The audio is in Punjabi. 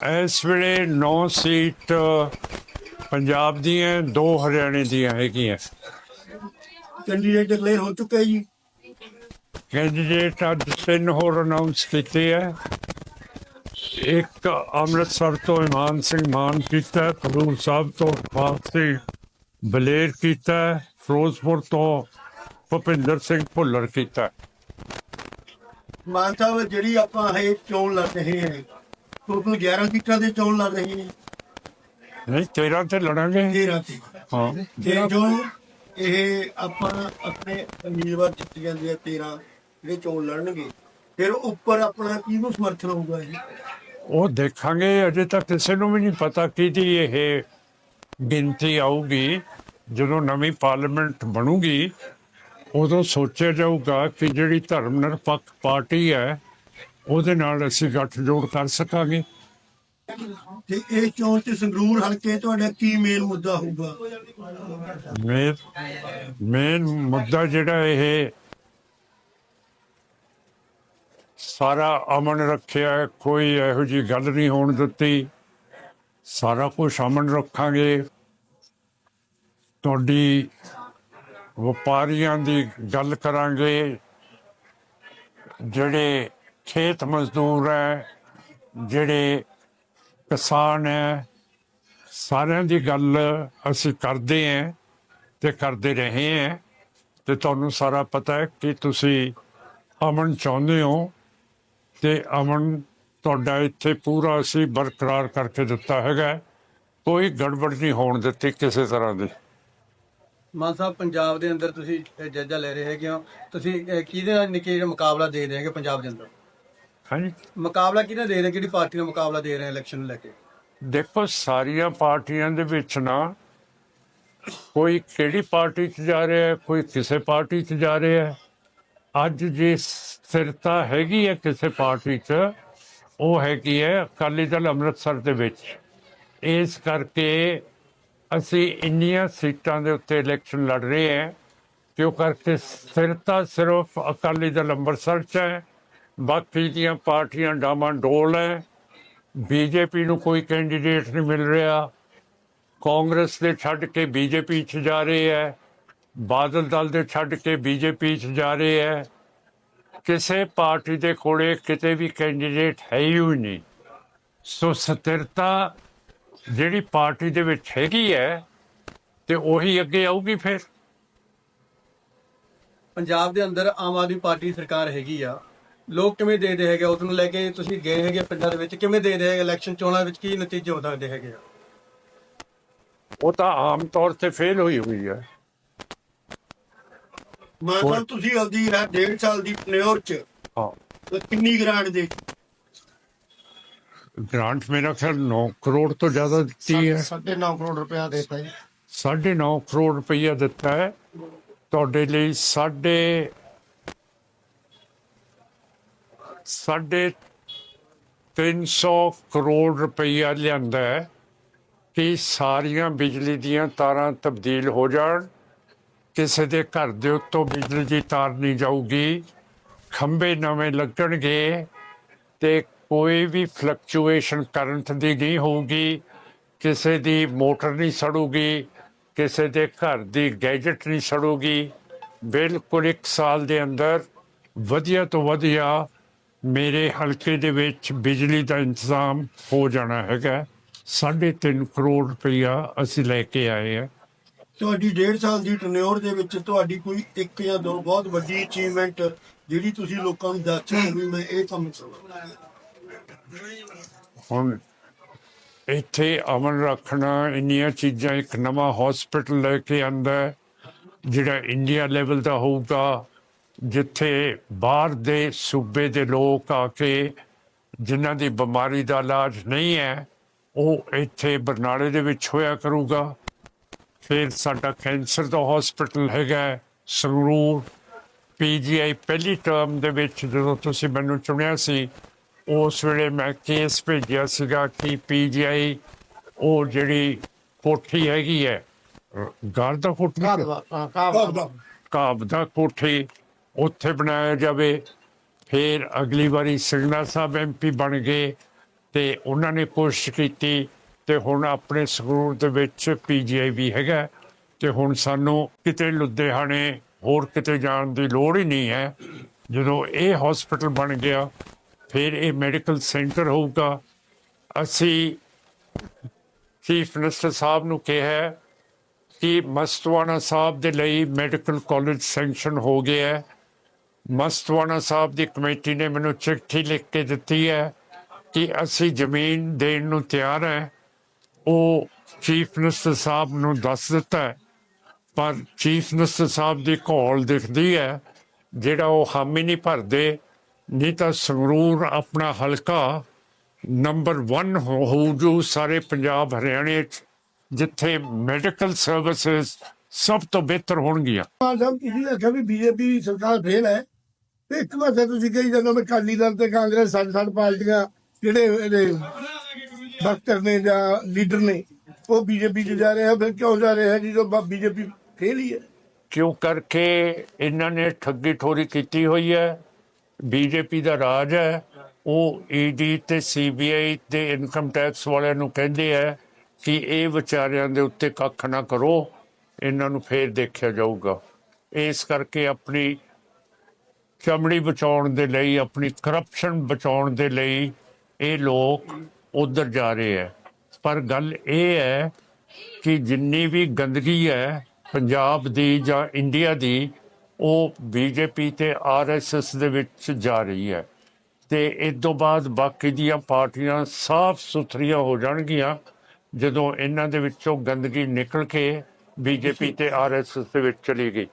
ਇਸ ਵੇਲੇ 9 ਸੀਟ ਪੰਜਾਬ ਦੀਆਂ ਦੋ ਹਰਿਆਣੇ ਦੀਆਂ ਹੈਗੀਆਂ। ਕੈਂਡੀਡੇਟ ਡਿਕਲੇਅਰ ਹੋ ਚੁੱਕਾ ਜੀ। ਕੈਂਡੀਡੇਟ ਅੱਜ ਤਿੰਨ ਹੋਰ ਅਨਾਉਂਸ ਕੀਤੇ ਹੈ ਇੱਕ ਅੰਮ੍ਰਿਤਸਰ ਤੋਂ ਇਮਾਨ ਸਿੰਘ ਮਾਨ ਕੀਤਾ ਖਡੂਰ ਸਾਹਿਬ ਤੋਂ ਫਾਸੀ ਬਲੇਰ ਕੀਤਾ ਫਿਰੋਜ਼ਪੁਰ ਤੋਂ ਭੁਪਿੰਦਰ ਸਿੰਘ ਭੁੱਲਰ ਕੀਤਾ। ਮਾਨ ਸਾਹਿਬ ਜਿਹੜੀ ਆਪਾਂ ਇਹ ਚੋਣ ਲੜ ਰਹੇ ਹਾਂ ਟੋਟਲ 11 ਸੀਟਾਂ ਦੇ ਚੋਣ ਲੜ ਰਹੇ ਹਾਂ ਨਹੀਂ 13 ਤੇ ਲੜਾਂਗੇ। 13 ਤੇ ਹਾਂ। ਤੇ ਜੋ ਇਹ ਆਪਾਂ ਆਪਣੇ ਉਮੀਦਵਾਰ ਜਿੱਤ ਜਾਂਦੇ ਆ 13 ਜਿਹੜੇ ਚੋਣ ਲੜਨਗੇ ਫਿਰ ਉੱਪਰ ਆਪਣਾ ਕਿਹਨੂੰ ਸਮਰਥਨ ਹੋਊਗਾ ਇਹ? ਉਹ ਦੇਖਾਂਗੇ ਅਜੇ ਤੱਕ ਕਿਸੇ ਨੂੰ ਵੀ ਨਹੀਂ ਪਤਾ ਕਿਹਦੀ ਇਹ ਗਿਣਤੀ ਆਊਗੀ। ਜਦੋਂ ਨਵੀਂ ਪਾਰਲੀਮੈਂਟ ਬਣੂਗੀ ਉਦੋਂ ਸੋਚਿਆ ਜਾਊਗਾ ਕਿ ਜਿਹੜੀ ਧਰਮ ਨਿਰਪੱਖ ਪਾਰਟੀ ਹੈ ਉਹਦੇ ਨਾਲ ਅਸੀਂ ਗੱਠਜੋੜ ਕਰ ਸਕਾਂਗੇ। ਤੇ ਇਹ ਚੋਣ ਤੇ ਸੰਗਰੂਰ ਹਲਕੇ ਤੁਹਾਡਾ ਕੀ ਮੇਨ ਮੁੱਦਾ ਹੋਊਗਾ? ਮੇਨ ਮੇਨ ਮੁੱਦਾ ਜਿਹੜਾ ਇਹ ਸਾਰਾ ਅਮਨ ਰੱਖਿਆ ਕੋਈ ਇਹੋ ਜੀ ਗੱਲ ਨਹੀਂ ਹੋਣ ਦਿੱਤੀ। ਸਾਰਾ ਕੁਝ ਅਮਨ ਰੱਖਾਂਗੇ। ਤੁਹਾਡੀ ਵਪਾਰੀਆਂ ਦੀ ਗੱਲ ਕਰਾਂਗੇ। ਜਿਹੜੇ ਖੇਤ ਮਜ਼ਦੂਰ ਹੈ, ਜਿਹੜੇ ਕਿਸਾਨ ਹੈ, ਸਾਰਿਆਂ ਦੀ ਗੱਲ ਅਸੀਂ ਕਰਦੇ ਹਾਂ ਤੇ ਕਰਦੇ ਰਹੇ ਹਾਂ ਤੇ ਤੁਹਾਨੂੰ ਸਾਰਾ ਪਤਾ ਹੈ ਕਿ ਤੁਸੀਂ ਅਮਨ ਚਾਹੁੰਦੇ ਹੋ ਤੇ ਅਮਨ ਤੁਹਾਡਾ ਇੱਥੇ ਪੂਰਾ ਅਸੀਂ ਬਰਕਰਾਰ ਕਰਕੇ ਦਿੱਤਾ ਹੈਗਾ ਕੋਈ ਗੜਬੜ ਨਹੀਂ ਹੋਣ ਦਿੱਤੀ ਕਿਸੇ ਤਰ੍ਹਾਂ ਦੀ। ਮਾਨ ਸਾਹਿਬ, ਪੰਜਾਬ ਦੇ ਅੰਦਰ ਤੁਸੀਂ ਇਹ ਜਾਇਜ਼ਾ ਲੈ ਰਹੇ ਹੈਗੇ ਹੋ। ਤੁਸੀਂ ਕਿਹਦੇ ਨਾਲ ਨਿੱਕੀ ਮੁਕਾਬਲਾ ਦੇ ਰਹੇ ਹੈਗੇ ਪੰਜਾਬ ਦੇ ਅੰਦਰ? ਹਾਂਜੀ। ਮੁਕਾਬਲਾ ਕਿਹਦੇ ਨਾਲ ਦੇ ਰਹੇ? ਕਿਹੜੀ ਪਾਰਟੀ ਨਾਲ ਮੁਕਾਬਲਾ ਦੇ ਰਹੇ ਇਲੈਕਸ਼ਨ ਨੂੰ ਲੈ ਕੇ? ਦੇਖੋ ਸਾਰੀਆਂ ਪਾਰਟੀਆਂ ਦੇ ਵਿੱਚ ਨਾ ਕੋਈ ਕਿਹੜੀ ਪਾਰਟੀ 'ਚ ਜਾ ਰਿਹਾ ਹੈ ਕੋਈ ਕਿਸੇ ਪਾਰਟੀ 'ਚ ਜਾ ਰਿਹਾ ਹੈ। ਅੱਜ ਜੇ ਸਥਿਰਤਾ ਹੈਗੀ ਹੈ ਕਿਸੇ ਪਾਰਟੀ 'ਚ ਉਹ ਹੈਗੀ ਹੈ ਅਕਾਲੀ ਦਲ ਅੰਮ੍ਰਿਤਸਰ ਦੇ ਵਿੱਚ। ਇਸ ਕਰਕੇ ਅਸੀਂ ਇੰਨੀਆਂ ਸੀਟਾਂ ਦੇ ਉੱਤੇ ਇਲੈਕਸ਼ਨ ਲੜ ਰਹੇ ਹਾਂ ਕਿ ਉਹ ਕਰਕੇ ਸਥਿਰਤਾ ਸਿਰਫ ਅਕਾਲੀ ਦਲ ਅੰਮ੍ਰਿਤਸਰ 'ਚ ਹੈ। ਬਾਕੀ ਦੀਆਂ ਪਾਰਟੀਆਂ ਡਾਮਾਂ ਡੋਲ ਹੈ। ਬੀਜੇਪੀ ਨੂੰ ਕੋਈ ਕੈਂਡੀਡੇਟ ਨਹੀਂ ਮਿਲ ਰਿਹਾ। ਕਾਂਗਰਸ ਦੇ ਛੱਡ ਕੇ ਬੀਜੇਪੀ 'ਚ ਜਾ ਰਹੇ ਹੈ। ਬਾਦਲ ਦਲ ਦੇ ਛੱਡ ਕੇ ਬੀਜੇਪੀ 'ਚ ਜਾ ਰਹੇ ਹੈ। ਕਿਸੇ ਪਾਰਟੀ ਦੇ ਕੋਲੇ ਕਿਤੇ ਵੀ ਕੈਂਡੀਡੇਟ ਹੈ ਹੀ ਨਹੀਂ। ਸੋ ਸਥਿਰਤਾ ਜਿਹੜੀ ਪਾਰਟੀ ਦੇ ਵਿੱਚ ਹੈਗੀ ਹੈ, ਤੇ ਉਹੀ ਅੱਗੇ ਆਊਗੀ ਫਿਰ। ਪੰਜਾਬ ਦੇ ਅੰਦਰ ਆਮ ਆਦਮੀ ਪਾਰਟੀ ਸਰਕਾਰ ਹੈਗੀ ਆ। ਲੋਕ ਕਿਵੇਂ ਦੇਖਦੇ ਹੈਗੇ ਉਸ ਨੂੰ ਲੈ ਕੇ ਤੁਸੀਂ ਗਏ ਹੈਗੇ ਪਿੰਡਾਂ ਦੇ ਵਿੱਚ ਕਿਵੇਂ ਦੇਖਦੇ ਹੈਗੇ ਇਲੈਕਸ਼ਨ ਚੋਣਾਂ ਵਿੱਚ ਕੀ ਨਤੀਜੇ ਹੋ ਸਕਦੇ ਹੈਗੇ ਆ? ਉਹ ਤਾਂ ਆਮ ਤੌਰ ਤੇ ਫੇਲ ਹੋਈ ਹੋਈ ਹੈ। ਮਾਨ ਸਾਹਿਬ ਤੁਸੀਂ ਆਪਦੀ ਰਾ ਡੇਢ ਸਾਲ ਦੀ ਟਨਿਓਰ ਚ ਹਾਂ। ਕਿੰਨੀ ਗ੍ਰਾਂਟ ਦੇ? ਗ੍ਰਾਂਟ ਮੇਰਾ ਖਿਆਲ 9 ਕਰੋੜ ਤੋਂ ਜ਼ਿਆਦਾ ਦਿੱਤੀ ਹੈ। 9.5 ਕਰੋੜ ਰੁਪਇਆ ਦੇਤਾ ਜੀ। ਸਾਢੇ 9 ਕਰੋੜ ਰੁਪਈਆ ਦਿੱਤਾ ਹੈ। ਤੁਹਾਡੇ ਲਈ ਸਾਢੇ ਸਾਢੇ 300 ਕਰੋੜ ਰੁਪਈਆ ਲਿਆਂਦਾ ਹੈ ਕਿ ਸਾਰੀਆਂ ਬਿਜਲੀ ਦੀਆਂ ਤਾਰਾਂ ਤਬਦੀਲ ਹੋ ਜਾਣ। ਕਿਸੇ ਦੇ ਘਰ ਦੇ ਉੱਤੋਂ ਬਿਜਲੀ ਦੀ ਤਾਰ ਨਹੀਂ ਜਾਊਗੀ। ਖੰਭੇ ਨਵੇਂ ਲੱਗਣਗੇ ਤੇ ਕੋਈ ਵੀ ਫਲਕਚੂਏਸ਼ਨ ਕਰੰਟ ਦੀ ਨਹੀਂ ਹੋਊਗੀ। ਕਿਸੇ ਦੀ ਮੋਟਰ ਨਹੀਂ ਸੜੂਗੀ, ਕਿਸੇ ਦੇ ਘਰ ਦੀ ਗੈਜਟ ਨਹੀਂ ਸੜੂਗੀ। ਬਿਲਕੁਲ ਇੱਕ ਸਾਲ ਦੇ ਅੰਦਰ ਵਧੀਆ ਤੋਂ ਵਧੀਆ ਮੇਰੇ ਹਲਕੇ ਦੇ ਵਿੱਚ ਬਿਜਲੀ ਦਾ ਇੰਤਜ਼ਾਮ ਹੋ ਜਾਣਾ ਹੈਗਾ। ਸਾਢੇ ਤਿੰਨ ਕਰੋੜ ਰੁਪਈਆ ਅਸੀਂ ਲੈ ਕੇ ਆਏ ਹਾਂ ਤੁਹਾਡੀ ਡੇਢ ਸਾਲ ਦੀ ਟਨਿਓਰ ਦੇ ਵਿੱਚ ਤੁਹਾਡੀ ਕੋਈ ਇੱਕ ਜਾਂ ਦੋ ਬਹੁਤ ਵੱਡੀ ਅਚੀਵਮੈਂਟ ਜਿਹੜੀ ਤੁਸੀਂ ਲੋਕਾਂ ਨੂੰ ਦੱਸ ਸਕਦੇ ਹੋ ਵੀ ਮੈਂ ਇਹ ਕੰਮ ਕਰਨਾ ਹੁਣ ਇੱਥੇ ਅਮਨ ਰੱਖਣਾ ਇੰਨੀਆਂ ਚੀਜ਼ਾਂ ਇੱਕ ਨਵਾਂ ਹਸਪੀਟਲ ਲੈ ਕੇ ਆਂਦਾ ਜਿਹੜਾ ਇੰਡੀਆ ਲੈਵਲ ਦਾ ਹੋਊਗਾ। ਜਿੱਥੇ ਬਾਹਰ ਦੇ ਸੂਬੇ ਦੇ ਲੋਕ ਆ ਕੇ ਜਿਨ੍ਹਾਂ ਦੀ ਬਿਮਾਰੀ ਦਾ ਇਲਾਜ ਨਹੀਂ ਹੈ ਉਹ ਇੱਥੇ ਬਰਨਾਲੇ ਦੇ ਵਿੱਚ ਹੋਇਆ ਕਰੂਗਾ। ਫਿਰ ਸਾਡਾ ਕੈਂਸਰ ਦਾ ਹਸਪੀਟਲ ਹੈਗਾ ਸੰਗਰੂਰ। ਪੀਜੀਆਈ ਪਹਿਲੀ ਟਰਮ ਦੇ ਵਿੱਚ ਜਦੋਂ ਤੁਸੀਂ ਮੈਨੂੰ ਚੁਣਿਆ ਸੀ ਉਸ ਵੇਲੇ ਮੈਂ ਕੇਸ ਭੇਜਿਆ ਸੀਗਾ ਕਿ ਪੀਜੀਆਈ ਉਹ ਜਿਹੜੀ ਕੋਠੀ ਹੈਗੀ ਹੈ ਗਾਰ ਦਾ ਕੋਠੀ ਕਾਬ ਦਾ ਕੋਠੀ। ਉੱਥੇ ਬਣਾਇਆ ਜਾਵੇ, ਫਿਰ ਅਗਲੀ ਵਾਰੀ ਸਿੰਘਨਾ ਸਾਹਿਬ ਐਮਪੀ ਬਣ ਗਏ ਤੇ ਉਹਨਾਂ ਨੇ ਕੋਸ਼ਿਸ਼ ਕੀਤੀ ਤੇ ਹੁਣ ਆਪਣੇ ਸੰਗਰੂਰ ਦੇ ਵਿੱਚ ਪੀਜੀਆਈ ਵੀ ਹੈਗਾ ਤੇ ਹੁਣ ਸਾਨੂੰ ਕਿਤੇ ਲੁਧਿਆਣੇ ਹੋਰ ਕਿਤੇ ਜਾਣ ਦੀ ਲੋੜ ਹੀ ਨਹੀਂ ਹੈ। ਜਦੋਂ ਇਹ ਹਸਪੀਟਲ ਬਣ ਗਿਆ, ਫਿਰ ਇਹ ਮੈਡੀਕਲ ਸੈਂਟਰ ਹੋਊਗਾ। ਅਸੀਂ ਚੀਫ ਮਿਨਿਸਟਰ ਸਾਹਿਬ ਨੂੰ ਕਿਹਾ ਕਿ ਮਸਤਵਾਨਾ ਸਾਹਿਬ ਦੇ ਲਈ ਮੈਡੀਕਲ ਕਾਲਜ ਸੈਂਕਸ਼ਨ ਹੋ ਗਿਆ ਹੈ। ਮਸਤਵਾਣਾ ਸਾਹਿਬ ਦੀ ਕਮੇਟੀ ਨੇ ਮੈਨੂੰ ਚਿੱਠੀ ਲਿਖ ਕੇ ਦਿੱਤੀ ਹੈ ਕਿ ਅਸੀਂ ਜ਼ਮੀਨ ਦੇਣ ਨੂੰ ਤਿਆਰ ਹੈ। ਉਹ ਚੀਫ ਮਿਨਿਸਟਰ ਸਾਹਿਬ ਨੂੰ ਦੱਸ ਦਿੱਤਾ ਹੈ। ਪਰ ਚੀਫ ਮਿਨਿਸਟਰ ਸਾਹਿਬ ਦੀ ਘੋਲ ਦਿਖਦੀ ਹੈ, ਜਿਹੜਾ ਉਹ ਹਾਮੀ ਨਹੀਂ ਭਰਦੇ, ਨਹੀਂ ਤਾਂ ਸੰਗਰੂਰ ਆਪਣਾ ਹਲਕਾ ਨੰਬਰ 1 ਹੋ ਜੂ ਸਾਰੇ ਪੰਜਾਬ ਹਰਿਆਣੇ ਚ, ਜਿੱਥੇ ਮੈਡੀਕਲ ਸਰਵਿਸਿਜ਼ ਸਭ ਤੋਂ ਬਿਹਤਰ ਹੋਣਗੀਆਂ। ਮਾਨ ਸਾਹਿਬ ਤੁਸੀਂ ਆਖਿਆ ਵੀ ਬੀਜੇਪੀ ਸਰਕਾਰ ਫੇਲ ਹੈ। ਤੇ ਇੱਕ ਪਾਸੇ ਤੁਸੀਂ ਕਹੀ ਜਾਂਦੇ ਹੋ ਅਕਾਲੀ ਦਲ ਤੇ ਕਾਂਗਰਸ ਸਾਡੇ ਸਾਡੇ ਪਾਰਟੀਆਂ ਜਿਹੜੇ ਇਹਦੇ ਡਾਕਟਰ ਨੇ ਜਾਂ ਲੀਡਰ ਨੇ, ਉਹ ਬੀਜੇਪੀ ਚ ਜਾ ਰਹੇ ਆ, ਫਿਰ ਕਿਉਂ ਜਾ ਰਹੇ ਆ? ਜਦੋਂ ਬੀਜੇਪੀ ਫੇਲ ਹੀ ਹੈ। ਕਿਉਂ ਕਰਕੇ ਇਹਨਾਂ ਨੇ ਠੱਗੀ ਠੋਰੀ ਕੀਤੀ ਹੋਈ ਹੈ? ਬੀਜੇਪੀ ਦਾ ਰਾਜ ਹੈ। ਉਹ ਈਡੀ ਤੇ ਸੀਬੀਆਈ ਤੇ ਇਨਕਮ ਟੈਕਸ ਵਾਲਿਆਂ ਨੂੰ ਕਹਿੰਦੇ ਆ ਕਿ ਇਹ ਵਿਚਾਰਿਆਂ ਦੇ ਉੱਤੇ ਕੱਖ ਨਾ ਕਰੋ, ਇਹਨਾਂ ਨੂੰ ਫੇਰ ਦੇਖਿਆ ਜਾਊਗਾ। ਇਸ ਕਰਕੇ ਆਪਣੀ ਚਮੜੀ ਬਚਾਉਣ ਦੇ ਲਈ, ਆਪਣੀ ਕਰਪਸ਼ਨ ਬਚਾਉਣ ਦੇ ਲਈ ਇਹ ਲੋਕ ਉਧਰ ਜਾ ਰਹੇ ਹੈ। ਪਰ ਗੱਲ ਇਹ ਹੈ ਕਿ ਜਿੰਨੀ ਵੀ ਗੰਦਗੀ ਹੈ ਪੰਜਾਬ ਦੀ ਜਾਂ ਇੰਡੀਆ ਦੀ, ਉਹ ਬੀਜੇਪੀ ਤੇ ਆਰਐਸਐਸ ਦੇ ਵਿੱਚ ਜਾ ਰਹੀ ਹੈ। ਤੇ ਇਸ ਤੋਂ ਬਾਅਦ ਬਾਕੀ ਦੀਆਂ ਪਾਰਟੀਆਂ ਸਾਫ਼ ਸੁਥਰੀਆਂ ਹੋ ਜਾਣਗੀਆਂ ਜਦੋਂ ਇਹਨਾਂ ਦੇ ਵਿੱਚੋਂ ਗੰਦਗੀ ਨਿਕਲ ਕੇ ਬੀਜੇਪੀ ਤੇ ਆਰਐਸਐਸ ਦੇ ਵਿੱਚ ਚਲੀ ਗਈ।